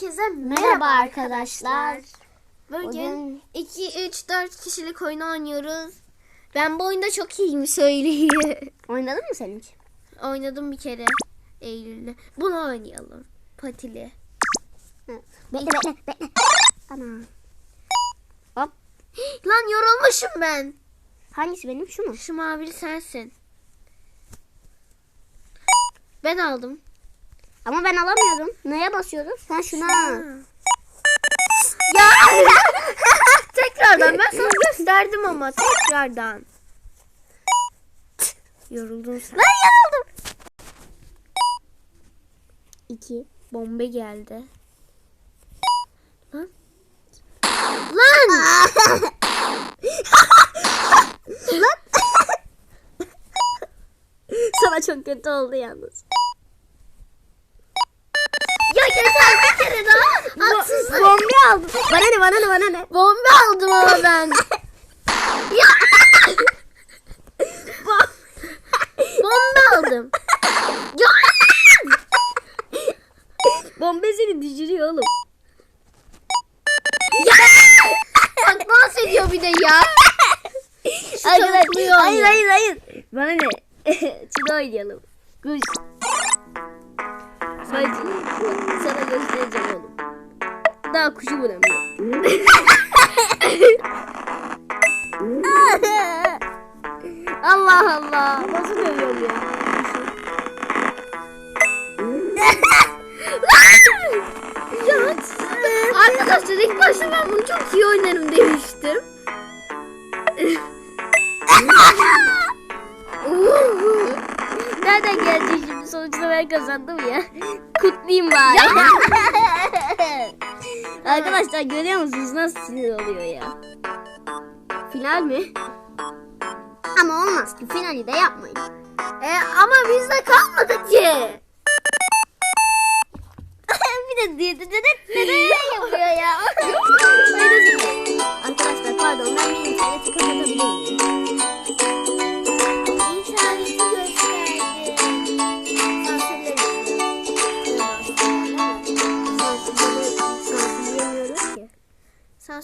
Herkese Merhaba arkadaşlar. Bugün Bugün- 2 3 4 kişilik oyun oynuyoruz. Ben bu oyunda çok iyiyim söyleyeyim. Oynadın mı sen hiç? Oynadım bir kere Eylül'de. Bunu oynayalım. Patili. Bekle bekle bekle. Ana. Hop. Lan yorulmuşum ben. Hangisi benim şu mu? Şu mavili sensin. Ben aldım. Ama ben alamıyorum. Neye basıyorum? Sen şuna. Ya! tekrardan ben sana gösterdim ama tekrardan. Yoruldun sen. Ben yanıldım. İki. Bombe geldi. Lan. Lan! Lan. Sana çok kötü oldu yalnız. Bana ne bana ne bana ne? Bombe aldım ama ben. ya! Bombe aldım. Ya! Bomba seni düşürüyor oğlum. Bak dans ediyor bir de ya. Arkadaşlar, hayır hayır hayır. Bana ne? Şunu oynayalım. Kuş. Sadece sana göstereceğim oğlum. Daha kuşu bulamıyorum. Allah Allah. Nasıl dövüyorum ya? Arkadaşlar ilk başta ben bunu çok iyi oynarım demiştim. Nereden geldi şimdi? Sonuçta ben kazandım ya. Kutlayayım bari. Arkadaşlar görüyor musunuz nasıl sinir oluyor ya? Final mi? Ama olmaz ki finali de yapmayın. E, ama bizde kalmadı ki. bir de diye de de de de yapıyor ya. Arkadaşlar pardon ben bir interneti kapatabilir miyim?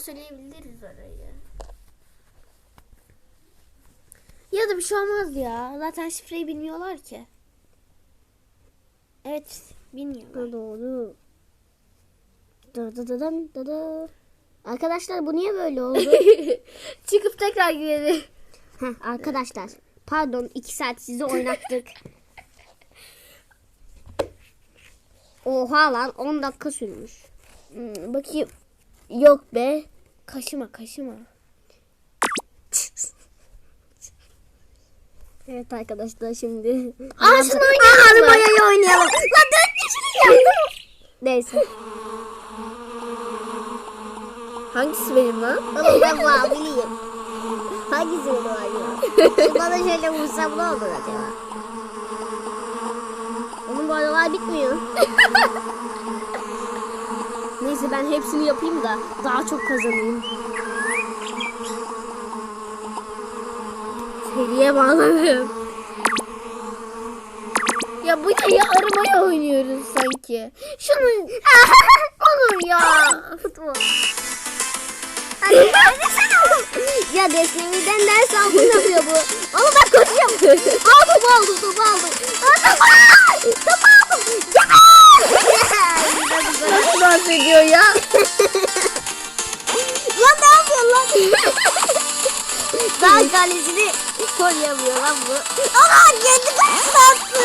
Sansürleyebiliriz orayı. Ya da bir şey olmaz ya. Zaten şifreyi bilmiyorlar ki. Evet, bilmiyorlar. Doğru. Dı dı dım dı dı. Arkadaşlar bu niye böyle oldu? Çıkıp tekrar girelim. Heh, arkadaşlar pardon iki saat sizi oynattık. Oha lan 10 dakika sürmüş. Hmm, bakayım. Yok be. Kaşıma kaşıma. Evet arkadaşlar şimdi. Aa, şunu Aa, oynayalım. Armayayı oynayalım. Lan dört kişilik yaptım. Neyse. Hangisi benim lan? Oğlum ben bu abiliyim. Hangisi benim? Şu Bana şöyle vursam ne olur acaba? Oğlum bu aralar bitmiyor. Neyse ben hepsini yapayım da daha çok kazanayım. Seriye bağladım. Ya bu ne ya arabaya oynuyoruz sanki. Şunu olur ya. Futbol. ya Desnevi'den ders aldım yapıyor bu. Oğlum ben koşuyorum. Al topu aldım topu aldım. Al topu al. Topu aldım. Ya! Daha kalesini koruyamıyor lan bu. Ama kendi kalesine attı.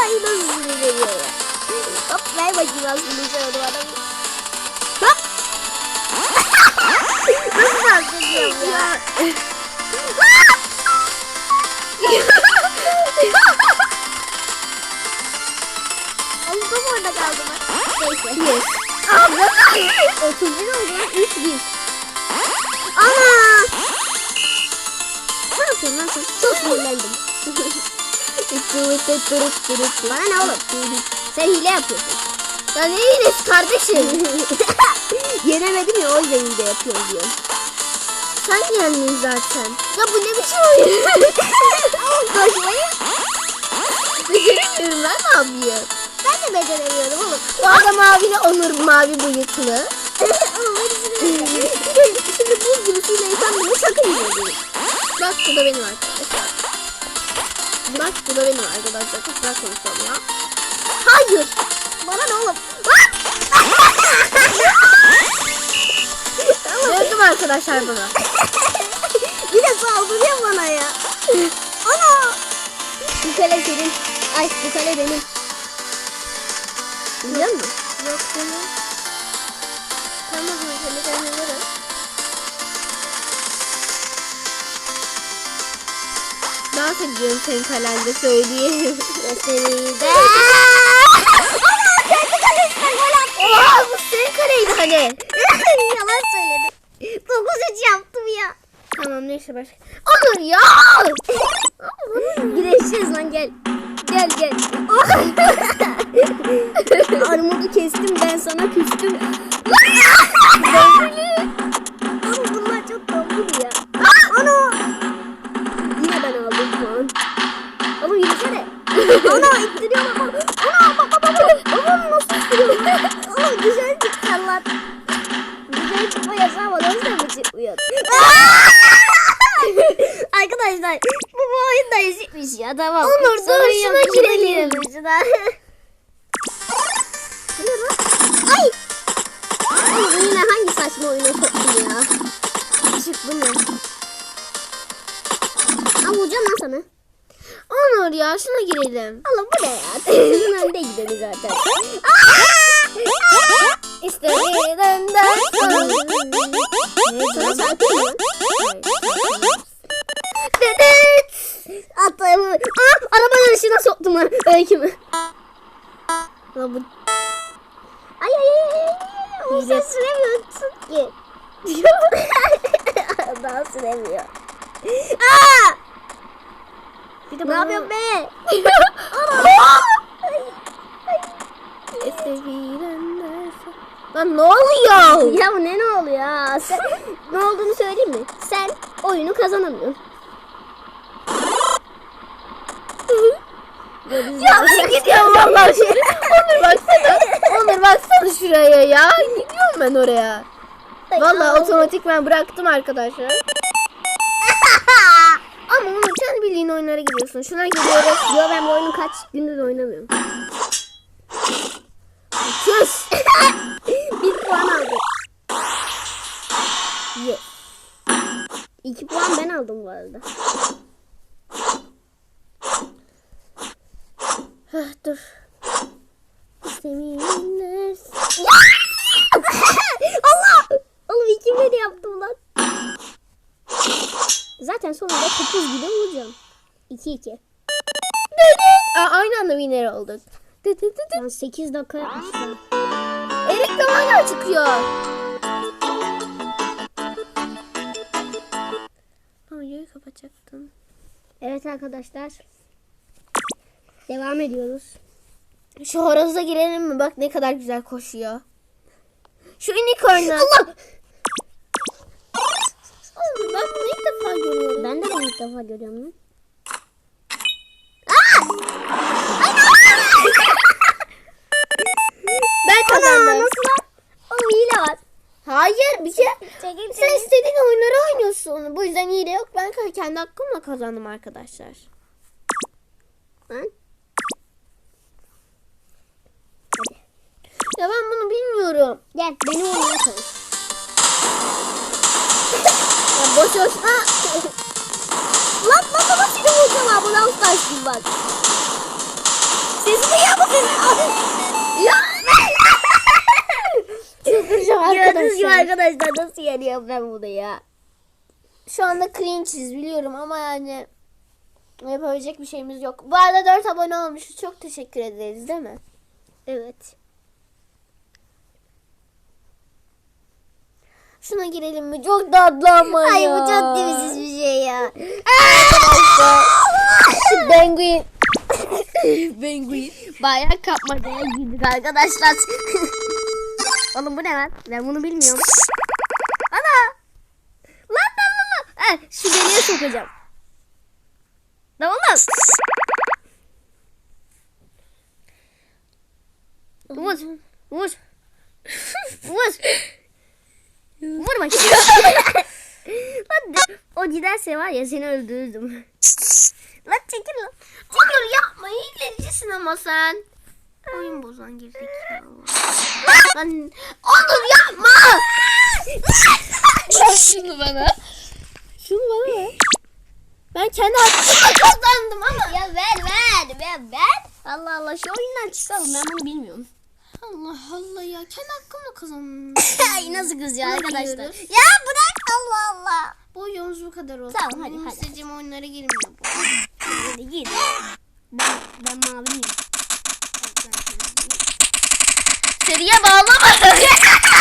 Ay nasıl sinir veriyor ya. Hop ver bakayım aslında sen onu bana. Hop. nasıl dans ediyorum ya? Oğlum top orada kaldı mı? Neyse. Yes. Abla 31 oldu lan 3 1. Ana! Çok sinirlendim. Bana ne oğlum? Sen hile yapıyorsun. Ya ne iyiniz kardeşim? Yenemedim ya o yüzden hile yapıyorum diyorum. Sen yendin zaten. Ya bu ne biçim oyun? Koşmayı Beceremiyorum ben ne yapayım? Ben de beceremiyorum oğlum. Bu arada mavili Onur mavi bıyıklı. Şimdi buz gibi suyla yıkanmıyor sakın yiyin. Bak bu da benim arkadaşlar. Bak bu da benim arkadaşlar. Çok güzel konuşuyorum ya. Hayır. Bana ne oğlum? Gördüm arkadaşlar bunu. Bir de saldırıyor bana ya. Ana. Bu kale senin. Ay bu kale benim. Biliyor musun? Yok canım. Tamam Dans ediyorum senin kalende söyleyeyim. Oha bu senin kaleydi hani. Yalan söyledim. 9-3 yaptım ya. Tamam neyse başka. Onur ya. Güreşeceğiz lan gel. Gel gel. Armudu kestim ben sana küstüm. Arkadaşlar bu, bu oyun da ezikmiş ya tamam. Onur, dur, şuna girelim. Şuna. Bu ne? Ay! Oğlum yine hangi saçma oyuna soktun ya? Çıktı mı? Aa vuracağım lan sana. Onur ya şuna girelim. Oğlum bu ne ya? Televizyonun önünde gidiyoruz zaten. İstediğinden ders Sana şarkı mı? Atlarımı. Aa! Araba yarışına soktum lan. Öykü mü? Lan bu Ay ay ay. O sen süremiyorsun ki. Daha süremiyor. Aa! bir de Ne yapıyorsun be? Ders Lan ne oluyor? ya bu ne ne oluyor? Sen, ne olduğunu söyleyeyim mi? Sen oyunu kazanamıyorsun. Ya ben gidiyorum vallahi. Onur baksana. Onur baksana şuraya ya. Gidiyorum ben oraya. Vallahi otomatik ben bıraktım arkadaşlar. Ama Onur kendi bildiğin oyunlara gidiyorsun. Şuna gidiyoruz. Yo ben bu oyunu kaç gündür oynamıyorum. Küs. Bir puan aldım. Yes. İki puan ben aldım bu arada. Hah, dur. Allah! Oğlum ikimde de yaptım lan. Zaten sonunda topuz gibi vuracağım. 2-2. Aa, aynı anda winner olduk. Lan 8 dakika yapmışlar. Erik hala çıkıyor. Ama videoyu kapatacaktım. Evet arkadaşlar. Devam ediyoruz. Şu horoza girelim mi? Bak ne kadar güzel koşuyor. Şu unicorn'a. Allah! Bak bunu ilk defa görüyorum. Ben de bunu ilk defa görüyorum lan. Ben Ana kazandım. nasıl lan? Oğlum hile var. Hayır bir şey. Çekil Sen istediğin oyunları oynuyorsun. Bu yüzden iyi de yok. Ben kendi hakkımla kazandım arkadaşlar. Lan. Ya ben bunu bilmiyorum. Gel benim oynamaya çalış. Ya boş boş. Ha. Lan lan lan seni vuracağım Brawl Stars gibi bak. Sesini ya bu sesini. Ya. Çıldıracağım Gördüğünüz gibi arkadaşlar. arkadaşlar nasıl yeniyorum ben bunu ya. Şu anda cringe'iz biliyorum ama yani yapabilecek bir şeyimiz yok. Bu arada 4 abone olmuşuz. Çok teşekkür ederiz değil mi? Evet. Şuna girelim mi? Çok tatlı ama Ay ya. bu çok temizsiz bir şey ya. Arkadaşlar. Şu penguin. Penguin. Bayağı kapmacaya girdik arkadaşlar. Oğlum bu ne lan? Ben bunu bilmiyorum. Ana! Lan lan lan lan. Ha, şu deliğe sokacağım. Lan oğlum. Vur. Vur. Vur. Vur bakayım. Lan o giderse var ya seni öldürürdüm. lan çekil lan. Onur yapma hilecisin ama sen. Oyun bozan girdik ya. Lan Onur yapma. Şunu bana. Şunu bana ver. Ben kendi hakkımla kazandım ama. Ya ver ver ver ver. Allah Allah şu oyundan çıkalım ben bunu bilmiyorum. Allah Allah ya kendi hakkımla kazandım. Ay nasıl kızıyor Nasıl arkadaşlar. Ya bırak Allah Allah. Bu oyunumuz bu kadar olsun. Tamam, hadi, hadi. istediğim oyunlara girmiyor bu. Hadi git. Ben, ben maviyim. Seriye bağlama.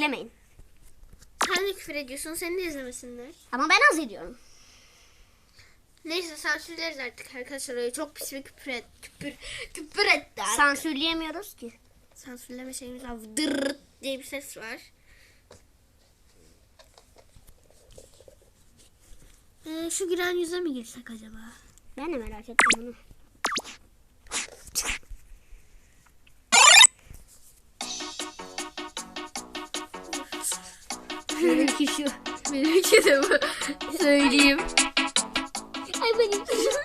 izlemeyin. Sen de küfür ediyorsun. Seni de izlemesinler. Ama ben az ediyorum. Neyse sansürleriz artık arkadaşlar. Öyle çok pis bir küfür, et, küfür, küfür etti. artık. Sansürleyemiyoruz ki. Sansürleme şeyimiz var. Dırrt diye bir ses var. Ee, şu giren yüze mi girsek acaba? Ben de merak ettim bunu. Benimki şu. Benimki de bu. Söyleyeyim. Ay benimki şu.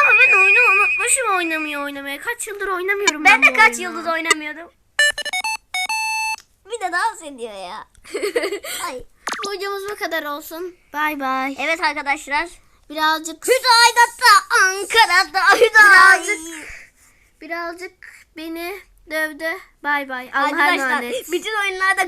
Ama ben oyunu unutmuşum oynamayı oynamaya. Kaç yıldır oynamıyorum ben, Ben de bu kaç oyunu. yıldız oynamıyordum. Bir de dans ediyor ya. Ay. Bu videomuz bu kadar olsun. Bay bay. Evet arkadaşlar. Birazcık Hüdaydat'ta Ankara'da Hüday. Birazcık- birazcık beni dövdü. Bay bay. Allah'a Arkadaşlar emanet. bütün oyunlarda